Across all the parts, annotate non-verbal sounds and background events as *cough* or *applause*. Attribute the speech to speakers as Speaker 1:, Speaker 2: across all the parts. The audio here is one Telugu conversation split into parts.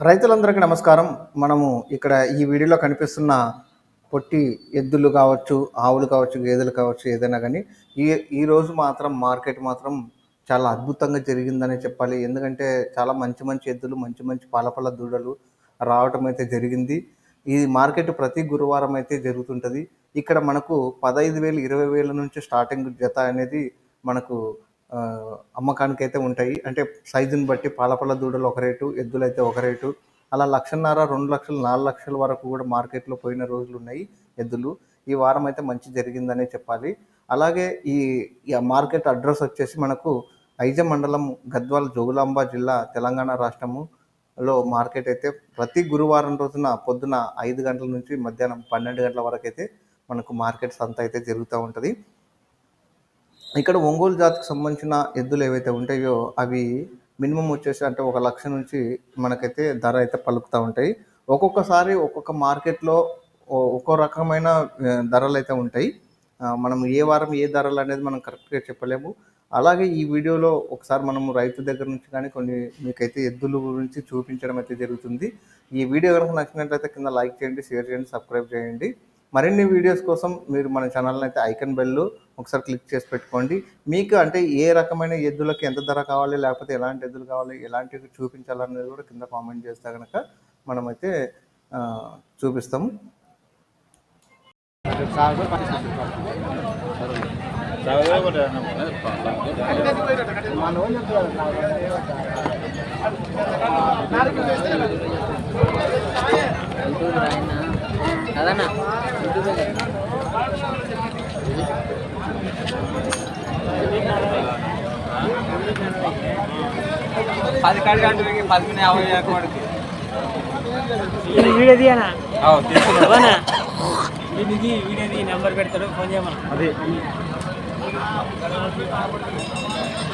Speaker 1: రైతులందరికీ నమస్కారం. మనము ఇక్కడ ఈ వీడియోలో కనిపిస్తున్న పొట్టి ఎద్దులు కావచ్చు ఆవులు కావచ్చు గేదెలు కావచ్చు ఏదైనా కానీ ఈ ఈరోజు మాత్రం మార్కెట్ మాత్రం చాలా అద్భుతంగా జరిగిందనే చెప్పాలి. ఎందుకంటే చాలా మంచి మంచి ఎద్దులు మంచి మంచి పాలపల్ల దూడలు రావటం అయితే జరిగింది. ఈ మార్కెట్ ప్రతి గురువారం అయితే జరుగుతుంటుంది. ఇక్కడ మనకు పదహైదు వేలు ఇరవై వేల నుంచి స్టార్టింగ్ జత అనేది మనకు అమ్మకానికైతే అమ్మకానికి అయితే ఉంటాయి. అంటే సైజుని బట్టి పాలపల్ల దూడలు ఒక రేటు ఎద్దులు అయితే ఒక రేటు. అలా లక్షన్నర రెండు లక్షలు నాలుగు లక్షల వరకు కూడా మార్కెట్లో పోయిన రోజులు ఉన్నాయి ఎద్దులు. ఈ వారం అయితే మంచి జరిగిందనే చెప్పాలి. అలాగే ఈ ఈ మార్కెట్ అడ్రస్ వచ్చేసి మనకు ఐజ మండలం గద్వాల్ జోగులాంబ జిల్లా తెలంగాణ రాష్ట్రము లో మార్కెట్ అయితే ప్రతి గురువారం రోజున పొద్దున ఐదు గంటల నుంచి మధ్యాహ్నం పన్నెండు గంటల వరకు అయితే మనకు మార్కెట్ సంత అయితే జరుగుతూ ఉంటుంది. ఇక్కడ ఒంగోలు జాతికి సంబంధించిన ఎద్దులు ఏవైతే ఉంటాయో అవి మినిమం వచ్చేసి అంటే ఒక లక్ష నుంచి మనకైతే ధర అయితే పలుకుతూ ఉంటాయి. ఒక్కొక్కసారి ఒక్కొక్క మార్కెట్లో ఒక్కో రకమైన ధరలు అయితే ఉంటాయి. మనం ఏ వారం ఏ ధరలు అనేది మనం కరెక్ట్గా చెప్పలేము. అలాగే ఈ వీడియోలో ఒకసారి మనము రైతు దగ్గర నుంచి కానీ కొన్ని మీకైతే ఎద్దుల గురించి చూపించడం అయితే జరుగుతుంది. ఈ వీడియో కనుక నచ్చినట్లయితే కింద లైక్ చేయండి షేర్ చేయండి సబ్స్క్రైబ్ చేయండి. మరిన్ని వీడియోస్ కోసం మీరు మన ఛానల్ని అయితే ఐకన్ బెల్ ఒకసారి క్లిక్ చేసి పెట్టుకోండి మీకు అంటే ఏ రకమైన ఎద్దులకు ఎంత ధర కావాలి లేకపోతే ఎలాంటి ఎద్దులు కావాలి ఎలాంటివి చూపించాలనేది కూడా కింద కామెంట్ చేస్తే కనుక మనమైతే ఆ, చూపిస్తాము
Speaker 2: అదన్నా
Speaker 3: పది కాడి గంటలకి పది యాభై అకౌంట్కి
Speaker 2: వీడియో తీయనా? నెంబర్ పెడతాడు ఫోన్ చేయమను.
Speaker 3: అది.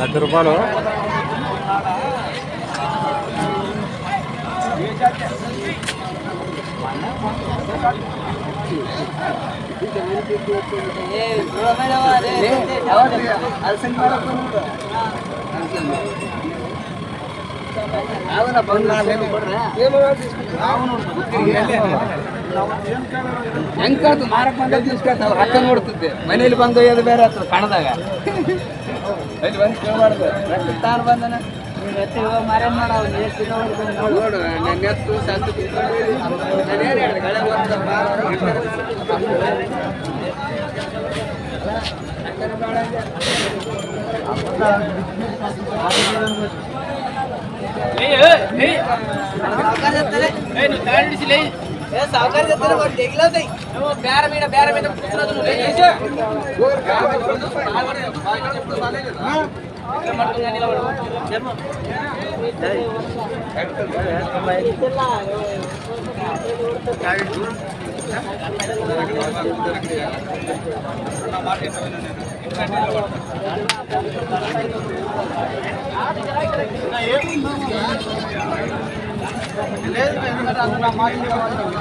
Speaker 3: లక్ష రూపాయలు? *laughs*
Speaker 4: ಹೆಂಗ್ ಮಾರಕ್ ಬಂದ ಇಸ್ಕೊತಾವ್ ರೊಕ್ಕ ನೋಡ್ತಿದ್ದೆ ಮನೇಲಿ ಬಂದು ಬೇರೆ ಹತ್ರ ಕಣದಾಗ ಅಲ್ಲಿ ಕೇಳಬಾರ್ದು ತಾನು ಬಂದನ ನೆನೆತ್ತು ಸತ್ತು ನೆನೆಯಾಡ ಕಳೆ ಬರ್ತಪ್ಪ ಸಾವುಕಾರ ಬೇರೆ ಮೀನ ಬೇರೆ ಮೀನ లేదు అందులో మాట్లాడుతున్నాం